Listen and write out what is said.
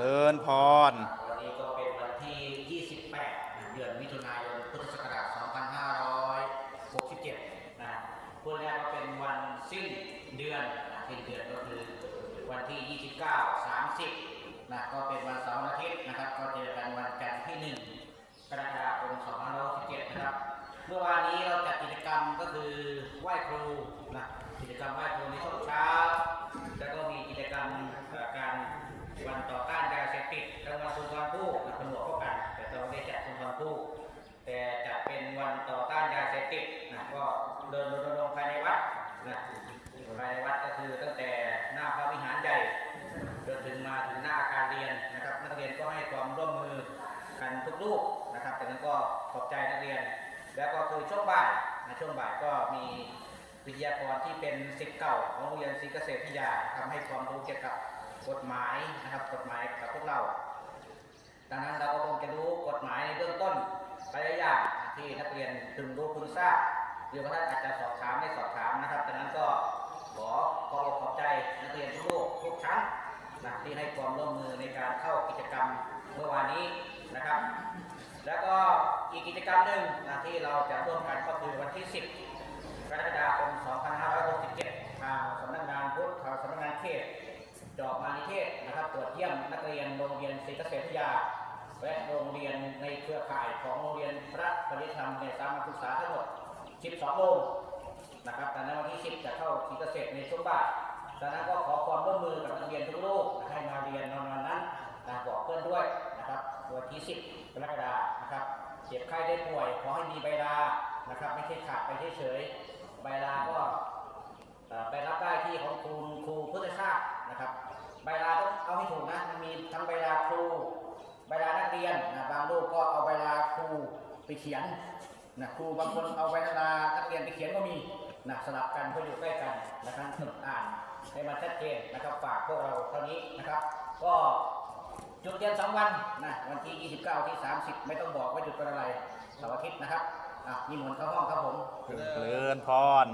ริญพร วันนี้ก็เป็นวันที่ 28 เดือนมิถุนายน พุทธศักราช 2567 นะพูดง่ายๆว่าเป็นวันสิ้นเดือนนะสิ้นเดือนก็คือวันที่ 29 30 นะ ก็เป็นวันเสาร์อาทิตย์นะครับ ก็เจอกันวันจันทร์ที่ 1 กรกฎาคม 2567 นะครับ เมื่อวานนี้เราจัดกิจกรรมก็คือไหว้ครูนะ กิจกรรมไหว้ครูในช่วก็มีกิจกรรมเอ่อการวันต่อต้านยาเสพติดกลางวันสุนทรภู่นะผนวกเข้ากัน แต่เราไม่ได้ จัดสุนทรภู่แต่จะเป็นวันต่อต้านยาเสพติดนะก็เดินรณรงค์ภายในวัดนะภายในวัดก็คือตั้งแต่หน้าพระวิหารใหญ่จนถึงมาถึงหน้าอาคารเรียนนะครับ นักเรียนก็ให้ความร่วมมือกันทุกรูปนะครับจากนั้นก็ขอบใจนักเรียน แล้วก็คือช่วงบ่ายนะช่วงบ่ายก็มีวิทยากรที่เป็นศิษย์เก่าของโรงเรียนศรีเกษตรวิทยาทำให้ความรู้เกี่ยวกับกฎหมายนะครับกฎหมายกับพวกเราดังนั้นเรา ที่นักเรียนพึงรู้พึงทราบหรือบาท่านอาจจะสอบถามไม่สอบถามนะครับดังนั้นก็ขอขอขอบใจนักเรียนทุกลูกทุกชั้นนะที่ให้ความร่วมมือในการเข้ากิจกรรมเมื่อวานนี้นะครับ แล้วก็อีกกิจกรรมหนึ่งนะที่เราจะร่วมกันก็คือวันที่ 10 กรกฎาคม 2567 ทางสำนักงานพุทธทางสำนักงานเขตจอบมานิเทศนะครับตรวจเยี่ยมนักเรียนโรงเรียนศรีเกษตรวิทยา และโรงเรียนในเครือข่ายของโรงเรียนพระปริธรรมในสามัญศึกษาทั้งหมด 12 โรงนะครับแต่ในวันที่ 10 จะเข้าศรีเกษตรในช่วงบ่ายดังนั้นก็ขอความร่วมมือกับนักเรียนทุกรูปให้มาเรียนในวันนั้นนะบอกเพื่อนด้วยนะครับวันที่ 10กรกฎาคมนะครับเจ็บไข้ได้ป่วยขอให้มีใบลานะครับ ไม่ใช่ขาดไปเฉยๆใบลาก็ไปรับได้ที่ของครูครูพุทธชาตินะครับ ใบลาต้องเอาให้ถูกนะมันมีทั้งใบลาครู ใบลานักเรียนนะบางรูปก็เอาใบลาครูไปเขียนนะครูบางคนเอาใบลานักเรียนไปเขียนก็มีนะสลับกันเพื่ออยู่ใกล้กันนะครับอ่านให้มันชัดเจนนะครับฝากพวกเราเท่านี้นะครับ ก็จุดเรียนสองวันนะวันที่ 29 ที่ 30 ไม่ต้องบอกว่าหยุดวันอะไรเสาร์อาทิตย์นะครับอะนิมนต์เข้าห้องครับผม เจริญพร